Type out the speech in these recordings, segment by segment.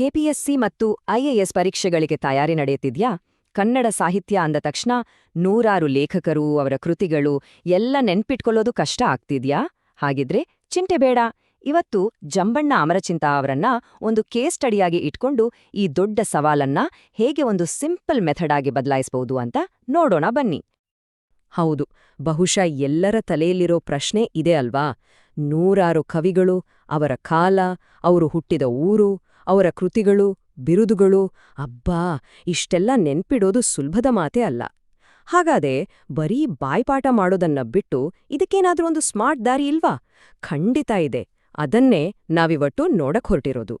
KPSC ಮತ್ತು IAS ಪರೀಕ್ಷೆಗಳಿಗೆ ತಯಾರಿ ನಡೆಯುತ್ತಿದ್ಯಾ? ಕನ್ನಡ ಸಾಹಿತ್ಯ ಅಂದ ತಕ್ಷಣ ನೂರಾರು ಲೇಖಕರು, ಅವರ ಕೃತಿಗಳು ಎಲ್ಲ ನೆನ್ಪಿಟ್ಕೊಳ್ಳೋದು ಕಷ್ಟ ಆಗ್ತಿದ್ಯಾ? ಹಾಗಿದ್ರೆ ಚಿಂತೆ ಬೇಡ. ಇವತ್ತು ಜಂಬಣ್ಣ ಅಮರಚಿಂತ ಅವರನ್ನ ಒಂದು ಕೇಸ್ ಸ್ಟಡಿಯಾಗಿ ಇಟ್ಕೊಂಡು ಈ ದೊಡ್ಡ ಸವಾಲನ್ನ ಹೇಗೆ ಒಂದು ಸಿಂಪಲ್ ಮೆಥಡ್ ಆಗಿ ಬದಲಾಯಿಸಬಹುದು ಅಂತ ನೋಡೋಣ ಬನ್ನಿ. ಹೌದು, ಬಹುಶಃ ಎಲ್ಲರ ತಲೆಯಲ್ಲಿರೋ ಪ್ರಶ್ನೆ ಇದೆ ಅಲ್ವಾ? ನೂರಾರು ಕವಿಗಳು, ಅವರ ಕಾಲ, ಅವರು ಹುಟ್ಟಿದ ಊರು ಅವರ ಕೃತಿಗಳು, ಬಿರುದುಗಳು, ಅಬ್ಬಾ, ಇಷ್ಟೆಲ್ಲ ನೆನ್ಪಿಡೋದು ಸುಲಭದ ಮಾತೇ ಅಲ್ಲ. ಹಾಗಾದೆ ಬರೀ ಬಾಯ್ಪಾಠ ಮಾಡೋದನ್ನ ಬಿಟ್ಟು ಇದಕ್ಕೇನಾದ್ರೂ ಒಂದು ಸ್ಮಾರ್ಟ್ ದಾರಿ ಇಲ್ವಾ? ಖಂಡಿತ ಇದೆ. ಅದನ್ನೇ ನಾವಿವಟ್ಟು ನೋಡಕ್ ಹೊರಟಿರೋದು.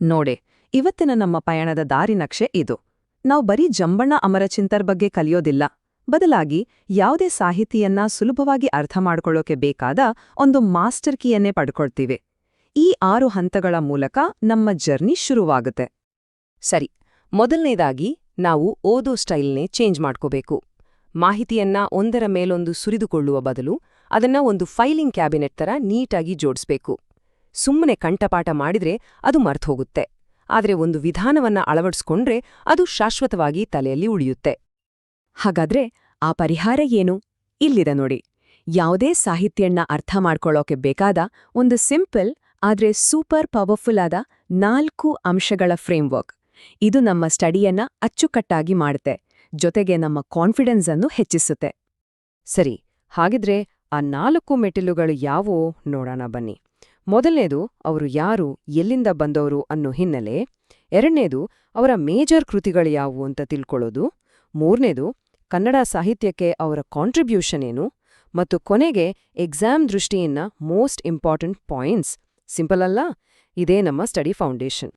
ನೋಡೆ, ಇವತ್ತಿನ ನಮ್ಮ ಪಯಣದ ದಾರಿ ನಕ್ಷೆ ಇದು. ನಾವು ಬರೀ ಜಂಬಣ್ಣ ಅಮರಚಿಂತರ್ ಬಗ್ಗೆ ಕಲಿಯೋದಿಲ್ಲ. ಬದಲಾಗಿ ಯಾವುದೇ ಸಾಹಿತಿಯನ್ನ ಸುಲಭವಾಗಿ ಅರ್ಥ ಮಾಡಿಕೊಳ್ಳೋಕೆ ಬೇಕಾದ ಒಂದು ಮಾಸ್ಟರ್ ಕೀಯನ್ನೇ ಪಡ್ಕೊಳ್ತೀವಿ. ಈ ಆರು ಹಂತಗಳ ಮೂಲಕ ನಮ್ಮ ಜರ್ನಿ ಶುರುವಾಗುತ್ತೆ. ಸರಿ, ಮೊದಲನೇದಾಗಿ ನಾವು ಓದೋ ಸ್ಟೈಲ್ನೇ ಚೇಂಜ್ ಮಾಡ್ಕೋಬೇಕು. ಮಾಹಿತಿಯನ್ನ ಒಂದರ ಮೇಲೊಂದು ಸುರಿದುಕೊಳ್ಳುವ ಬದಲು ಅದನ್ನ ಒಂದು ಫೈಲಿಂಗ್ ಕ್ಯಾಬಿನೆಟ್ ತರ ನೀಟಾಗಿ ಜೋಡಿಸ್ಬೇಕು. ಸುಮ್ಮನೆ ಕಂಠಪಾಠ ಮಾಡಿದ್ರೆ ಅದು ಮರ್ತೋಗುತ್ತೆ ಆದರೆ ಒಂದು ವಿಧಾನವನ್ನ ಅಳವಡಿಸ್ಕೊಂಡ್ರೆ ಅದು ಶಾಶ್ವತವಾಗಿ ತಲೆಯಲ್ಲಿ ಉಳಿಯುತ್ತೆ. ಹಾಗಾದ್ರೆ ಆ ಪರಿಹಾರ ಏನು? ಇಲ್ಲಿದೆ ನೋಡಿ. ಯಾವುದೇ ಸಾಹಿತ್ಯನ್ನ ಅರ್ಥ ಮಾಡ್ಕೊಳ್ಳೋಕೆ ಬೇಕಾದ ಒಂದು ಸಿಂಪಲ್ ಆದ್ರೆ ಸೂಪರ್ ಪವರ್ಫುಲ್ ಆದ ನಾಲ್ಕು ಅಂಶಗಳ ಫ್ರೇಮ್ವರ್ಕ್. ಇದು ನಮ್ಮ ಸ್ಟಡಿಯನ್ನ ಅಚ್ಚುಕಟ್ಟಾಗಿ ಮಾಡುತ್ತೆ, ಜೊತೆಗೆ ನಮ್ಮ ಕಾನ್ಫಿಡೆನ್ಸ್ ಅನ್ನು ಹೆಚ್ಚಿಸುತ್ತೆ. ಸರಿ, ಹಾಗಿದ್ರೆ ಆ ನಾಲ್ಕು ಮೆಟ್ಟಿಲುಗಳು ಯಾವುವು ನೋಡೋಣ ಬನ್ನಿ. ಮೊದಲನೇದು ಅವರು ಯಾರು, ಎಲ್ಲಿಂದ ಬಂದವರು ಅನ್ನೋ ಹಿನ್ನೆಲೆ, ಎರಡನೇದು ಅವರ ಮೇಜರ್ ಕೃತಿಗಳು ಯಾವುವು ಅಂತ ತಿಳ್ಕೊಳ್ಳೋದು, ಮೂರನೇದು ಕನ್ನಡ ಸಾಹಿತ್ಯಕ್ಕೆ ಅವರ ಕಾಂಟ್ರಿಬ್ಯೂಷನ್ ಏನು, ಮತ್ತು ಕೊನೆಗೆ ಎಕ್ಸಾಮ್ ದೃಷ್ಟಿಯಿಂದ ಮೋಸ್ಟ್ ಇಂಪಾರ್ಟೆಂಟ್ ಪಾಯಿಂಟ್ಸ್ ಸಿಂಪಲ್ ಅಲ್ಲ, ಇದೇ ನಮ್ಮ ಸ್ಟಡಿ ಫೌಂಡೇಶನ್.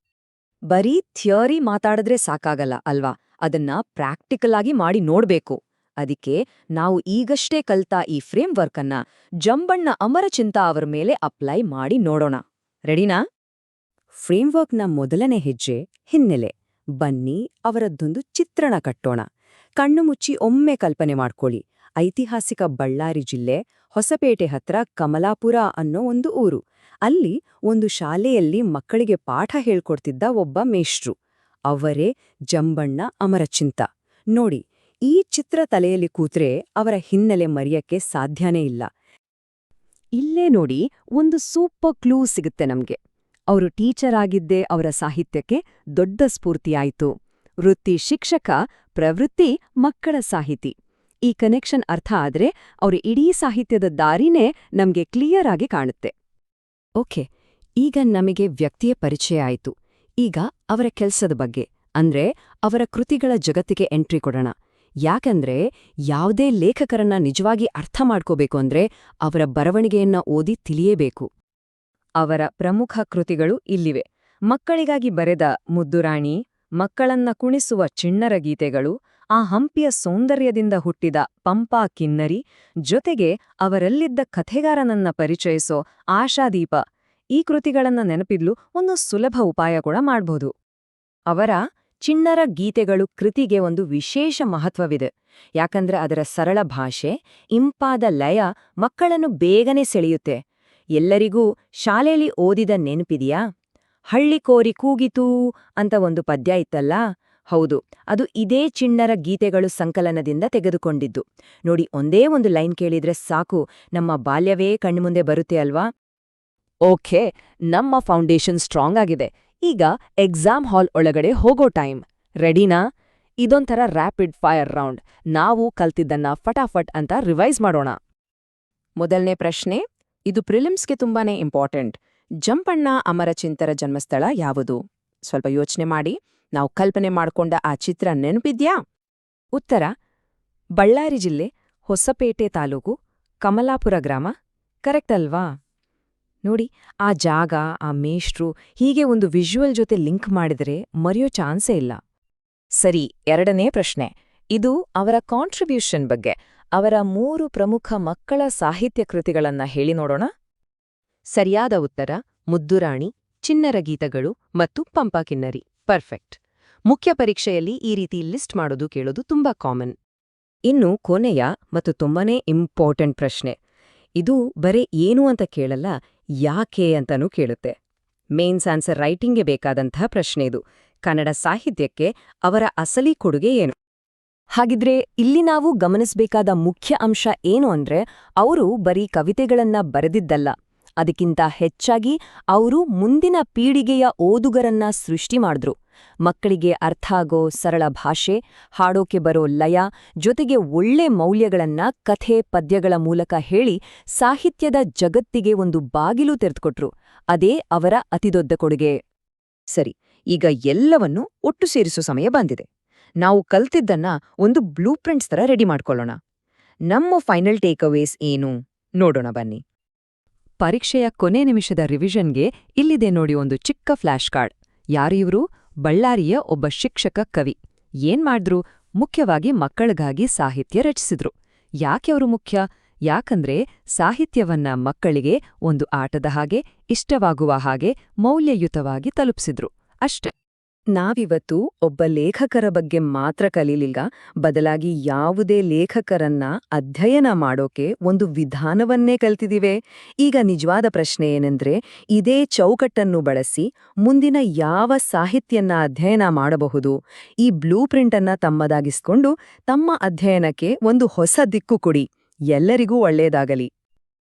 ಬರೀ ಥಿಯರಿ ಮಾತಾಡಿದ್ರೆ ಸಾಕಾಗಲ್ಲ ಅಲ್ವಾ? ಅದನ್ನ ಪ್ರಾಕ್ಟಿಕಲ್ ಆಗಿ ಮಾಡಿ ನೋಡ್ಬೇಕು. ಅದಕ್ಕೆ ನಾವು ಈಗಷ್ಟೇ ಕಲ್ತ ಈ ಫ್ರೇಮ್ವರ್ಕ್ ಅನ್ನ ಜಂಬಣ್ಣ ಅಮರಚಿಂತಾ ಅವರ ಮೇಲೆ ಅಪ್ಲೈ ಮಾಡಿ ನೋಡೋಣ. ರೆಡಿನಾ? ಫ್ರೇಮ್ವರ್ಕ್ನ ಮೊದಲನೇ ಹೆಜ್ಜೆ ಹಿನ್ನೆಲೆ. ಬನ್ನಿ, ಅವರದ್ದೊಂದು ಚಿತ್ರಣ ಕಟ್ಟೋಣ. ಕಣ್ಣು ಮುಚ್ಚಿ ಒಮ್ಮೆ ಕಲ್ಪನೆ ಮಾಡ್ಕೊಳ್ಳಿ. ಐತಿಹಾಸಿಕ ಬಳ್ಳಾರಿ ಜಿಲ್ಲೆ ಹೊಸಪೇಟೆ ಹತ್ರ ಕಮಲಾಪುರ ಅನ್ನೋ ಒಂದು ಊರು. ಅಲ್ಲಿ ಒಂದು ಶಾಲೆಯಲ್ಲಿ ಮಕ್ಕಳಿಗೆ ಪಾಠ ಹೇಳ್ಕೊಡ್ತಿದ್ದ ಒಬ್ಬ ಮೇಷ್ಟ್ರು. ಅವರೇ ಜಂಬಣ್ಣ ಅಮರಚಿಂತ. ನೋಡಿ, ಈ ಚಿತ್ರ ತಲೆಯಲ್ಲಿ ಕೂತ್ರೆ ಅವರ ಹಿನ್ನೆಲೆ ಮರೆಯಕ್ಕೆ ಸಾಧ್ಯನೇ ಇಲ್ಲ. ಇಲ್ಲೇ ನೋಡಿ ಒಂದು ಸೂಪರ್ ಕ್ಲೂ ಸಿಗುತ್ತೆ ನಮ್ಗೆ. ಅವರು ಟೀಚರ್ ಆಗಿದ್ದೇ ಅವರ ಸಾಹಿತ್ಯಕ್ಕೆ ದೊಡ್ಡ ಸ್ಫೂರ್ತಿಯಾಯಿತು. ವೃತ್ತಿ ಶಿಕ್ಷಕ, ಪ್ರವೃತ್ತಿ ಮಕ್ಕಳ ಸಾಹಿತಿ. ಈ ಕನೆಕ್ಷನ್ ಅರ್ಥ ಆದ್ರೆ ಅವರ ಇಡೀ ಸಾಹಿತ್ಯದ ದಾರಿನೇ ನಮ್ಗೆ ಕ್ಲಿಯರ್ ಆಗಿ ಕಾಣುತ್ತೆ. ಓಕೆ, ಈಗ ನಮಗೆ ವ್ಯಕ್ತಿಯ ಪರಿಚಯ ಆಯಿತು. ಈಗ ಅವರ ಕೆಲಸದ ಬಗ್ಗೆ, ಅಂದ್ರೆ ಅವರ ಕೃತಿಗಳ ಜಗತ್ತಿಗೆ ಎಂಟ್ರಿ ಕೊಡೋಣ. ಯಾಕಂದ್ರೆ ಯಾವುದೇ ಲೇಖಕರನ್ನ ನಿಜವಾಗಿ ಅರ್ಥ ಮಾಡ್ಕೋಬೇಕು ಅಂದ್ರೆ ಅವರ ಬರವಣಿಗೆಯನ್ನ ಓದಿ ತಿಳಿಯೇಬೇಕು. ಅವರ ಪ್ರಮುಖ ಕೃತಿಗಳು ಇಲ್ಲಿವೆ. ಮಕ್ಕಳಿಗಾಗಿ ಬರೆದ ಮುದ್ದುರಾಣಿ, ಮಕ್ಕಳನ್ನ ಕುಣಿಸುವ ಚಿಣ್ಣರ ಗೀತೆಗಳು ಆ ಹಂಪಿಯ ಸೌಂದರ್ಯದಿಂದ ಹುಟ್ಟಿದ ಪಂಪಾ ಕಿನ್ನರಿ ಜೊತೆಗೆ ಅವರಲ್ಲಿದ್ದ ಕಥೆಗಾರನನ್ನ ಪರಿಚಯಿಸೋ ಆಶಾದೀಪ ಈ ಕೃತಿಗಳನ್ನ ನೆನಪಿದ್ಲು ಒಂದು ಸುಲಭ ಉಪಾಯ ಕೂಡ ಮಾಡ್ಬೋದು. ಅವರ ಚಿಣ್ಣರ ಗೀತೆಗಳು ಕೃತಿಗೆ ಒಂದು ವಿಶೇಷ ಮಹತ್ವವಿದೆ. ಯಾಕಂದ್ರೆ ಅದರ ಸರಳ ಭಾಷೆ, ಇಂಪಾದ ಲಯ ಮಕ್ಕಳನ್ನು ಬೇಗನೆ ಸೆಳೆಯುತ್ತೆ. ಎಲ್ಲರಿಗೂ ಶಾಲೆಯಲ್ಲಿ ಓದಿದ ನೆನಪಿದೆಯಾ? ಹಳ್ಳಿ ಕೋರಿ ಕೂಗಿತೂ ಅಂತ ಒಂದು ಪದ್ಯ ಇತ್ತಲ್ಲ? ಹೌದು, ಅದು ಇದೇ ಚಿಣ್ಣರ ಗೀತೆಗಳು ಸಂಕಲನದಿಂದ ತೆಗೆದುಕೊಂಡಿದ್ದು. ನೋಡಿ, ಒಂದೇ ಒಂದು ಲೈನ್ ಕೇಳಿದ್ರೆ ಸಾಕು, ನಮ್ಮ ಬಾಲ್ಯವೇ ಕಣ್ಮುಂದೆ ಬರುತ್ತೆ ಅಲ್ವಾ? ಓಕೆ, ನಮ್ಮ ಫೌಂಡೇಶನ್ ಸ್ಟ್ರಾಂಗ್ ಆಗಿದೆ. ಈಗ ಎಕ್ಸಾಮ್ ಹಾಲ್ ಒಳಗಡೆ ಹೋಗೋ ಟೈಮ್. ರೆಡಿನಾ? ಇದೊಂಥರ ರ್ಯಾಪಿಡ್ ಫೈರ್ ರೌಂಡ್. ನಾವು ಕಲ್ತಿದ್ದನ್ನ ಫಟಾಫಟ್ ಅಂತ ರಿವೈಸ್ ಮಾಡೋಣ. ಮೊದಲನೇ ಪ್ರಶ್ನೆ, ಇದು ಪ್ರಿಲಿಮ್ಸ್ಗೆ ತುಂಬಾನೇ ಇಂಪಾರ್ಟೆಂಟ್. ಜಂಪಣ್ಣ ಅಮರಚಿಂತರ ಜನ್ಮಸ್ಥಳ ಯಾವುದು? ಸ್ವಲ್ಪ ಯೋಚನೆ ಮಾಡಿ. ನಾವು ಕಲ್ಪನೆ ಮಾಡ್ಕೊಂಡ ಆ ಚಿತ್ರ ನೆನಪಿದ್ಯಾ? ಉತ್ತರ, ಬಳ್ಳಾರಿ ಜಿಲ್ಲೆ, ಹೊಸಪೇಟೆ ತಾಲೂಕು, ಕಮಲಾಪುರ ಗ್ರಾಮ. ಕರೆಕ್ಟ್ ಅಲ್ವಾ? ನೋಡಿ, ಆ ಜಾಗ, ಆ ಮೇಷ್ಟ್ರು ಹೀಗೆ ಒಂದು ವಿಜುವಲ್ ಜೊತೆ ಲಿಂಕ್ ಮಾಡಿದರೆ ಮರೆಯೋ ಚಾನ್ಸೇ ಇಲ್ಲ. ಸರಿ, ಎರಡನೇ ಪ್ರಶ್ನೆ. ಇದು ಅವರ ಕಾಂಟ್ರಿಬ್ಯೂಷನ್ ಬಗ್ಗೆ. ಅವರ ಮೂರು ಪ್ರಮುಖ ಮಕ್ಕಳ ಸಾಹಿತ್ಯ ಕೃತಿಗಳನ್ನ ಹೇಳಿ ನೋಡೋಣ. ಸರಿಯಾದ ಉತ್ತರ, ಮುದ್ದುರಾಣಿ ಚಿನ್ನರ ಗೀತಗಳು ಮತ್ತು ಪಂಪಾಕಿನ್ನರಿ ಪರ್ಫೆಕ್ಟ್. ಮುಖ್ಯ ಪರೀಕ್ಷೆಯಲ್ಲಿ ಈ ರೀತಿ ಲಿಸ್ಟ್ ಮಾಡೋದು ಕೇಳೋದು ತುಂಬಾ ಕಾಮನ್. ಇನ್ನು ಕೊನೆಯ ಮತ್ತು ತುಂಬಾನೇ ಇಂಪಾರ್ಟೆಂಟ್ ಪ್ರಶ್ನೆ. ಇದು ಬರೀ ಏನು ಅಂತ ಕೇಳಲ್ಲ, ಯಾಕೆ ಅಂತನೂ ಕೇಳುತ್ತೆ. ಮೇನ್ಸ್ ಆನ್ಸರ್ ರೈಟಿಂಗ್ಗೆ ಬೇಕಾದಂತಹ ಪ್ರಶ್ನೆ ಇದು. ಕನ್ನಡ ಸಾಹಿತ್ಯಕ್ಕೆ ಅವರ ಅಸಲಿ ಕೊಡುಗೆ ಏನು? ಹಾಗಿದ್ರೆ ಇಲ್ಲಿ ನಾವು ಗಮನಿಸಬೇಕಾದ ಮುಖ್ಯ ಅಂಶ ಏನು ಅಂದ್ರೆ, ಅವರು ಬರೀ ಕವಿತೆಗಳನ್ನ ಬರೆದಿದ್ದಲ್ಲ. ಅದಕ್ಕಿಂತ ಹೆಚ್ಚಾಗಿ ಅವರು ಮುಂದಿನ ಪೀಳಿಗೆಯ ಓದುಗರನ್ನ ಸೃಷ್ಟಿ ಮಾಡಿದ್ರು. ಮಕ್ಕಳಿಗೆ ಅರ್ಥ ಆಗೋ ಸರಳ ಭಾಷೆ, ಹಾಡೋಕೆ ಬರೋ ಲಯ, ಜೊತೆಗೆ ಒಳ್ಳೆ ಮೌಲ್ಯಗಳನ್ನ ಕಥೆ, ಪದ್ಯಗಳ ಮೂಲಕ ಹೇಳಿ ಸಾಹಿತ್ಯದ ಜಗತ್ತಿಗೆ ಒಂದು ಬಾಗಿಲು ತೆರೆದುಕೊಟ್ರು. ಅದೇ ಅವರ ಅತಿದೊಡ್ಡ ಕೊಡುಗೆ. ಸರಿ, ಈಗ ಎಲ್ಲವನ್ನೂ ಒಟ್ಟು ಸೇರಿಸೋ ಸಮಯ ಬಂದಿದೆ. ನಾವು ಕಲ್ತಿದ್ದನ್ನ ಒಂದು ಬ್ಲೂ ಪ್ರಿಂಟ್ಸ್ ತರ ರೆಡಿ ಮಾಡ್ಕೊಳ್ಳೋಣ. ನಮ್ಮ ಫೈನಲ್ ಟೇಕ್ಅವೇಸ್ ಏನು? ನೋಡೋಣ ಬನ್ನಿ. ಪರೀಕ್ಷೆಯ ಕೊನೆ ನಿಮಿಷದ ರಿವಿಷನ್ಗೆ ಇಲ್ಲಿದೆ ನೋಡಿ ಒಂದು ಚಿಕ್ಕ ಫ್ಲಾಶ್ ಕಾರ್ಡ್. ಯಾರಿವ್ರು ಬಳ್ಳಾರಿಯ ಒಬ್ಬ ಶಿಕ್ಷಕ ಕವಿ. ಏನ್ ಮಾಡಿದ್ರು? ಮುಖ್ಯವಾಗಿ ಮಕ್ಕಳಿಗಾಗಿ ಸಾಹಿತ್ಯ ರಚಿಸಿದ್ರು. ಯಾಕೆ ಅವರು ಮುಖ್ಯ? ಯಾಕಂದ್ರೆ ಸಾಹಿತ್ಯವನ್ನ ಮಕ್ಕಳಿಗೆ ಒಂದು ಆಟದ ಹಾಗೆ, ಇಷ್ಟವಾಗುವ ಹಾಗೆ ಮೌಲ್ಯಯುತವಾಗಿ ತಲುಪಿಸಿದ್ರು. ಅಷ್ಟೆ. ನಾವಿವತ್ತು ಒಬ್ಬ ಲೇಖಕರ ಬಗ್ಗೆ ಮಾತ್ರ ಕಲೀಲಿಲ್ಲ. ಬದಲಾಗಿ ಯಾವುದೇ ಲೇಖಕರನ್ನ ಅಧ್ಯಯನ ಮಾಡೋಕೆ ಒಂದು ವಿಧಾನವನ್ನೇ ಕಲ್ತಿದಿವೆ. ಈಗ ನಿಜವಾದ ಪ್ರಶ್ನೆ ಏನೆಂದ್ರೆ, ಇದೇ ಚೌಕಟ್ಟನ್ನು ಬಳಸಿ ಮುಂದಿನ ಯಾವ ಸಾಹಿತ್ಯನ್ನ ಅಧ್ಯಯನ ಮಾಡಬಹುದು? ಈ ಬ್ಲೂ ಪ್ರಿಂಟನ್ನ ತಮ್ಮದಾಗಿಸ್ಕೊಂಡು ತಮ್ಮ ಅಧ್ಯಯನಕ್ಕೆ ಒಂದು ಹೊಸ ದಿಕ್ಕು ಕೊಡಿ. ಎಲ್ಲರಿಗೂ ಒಳ್ಳೆಯದಾಗಲಿ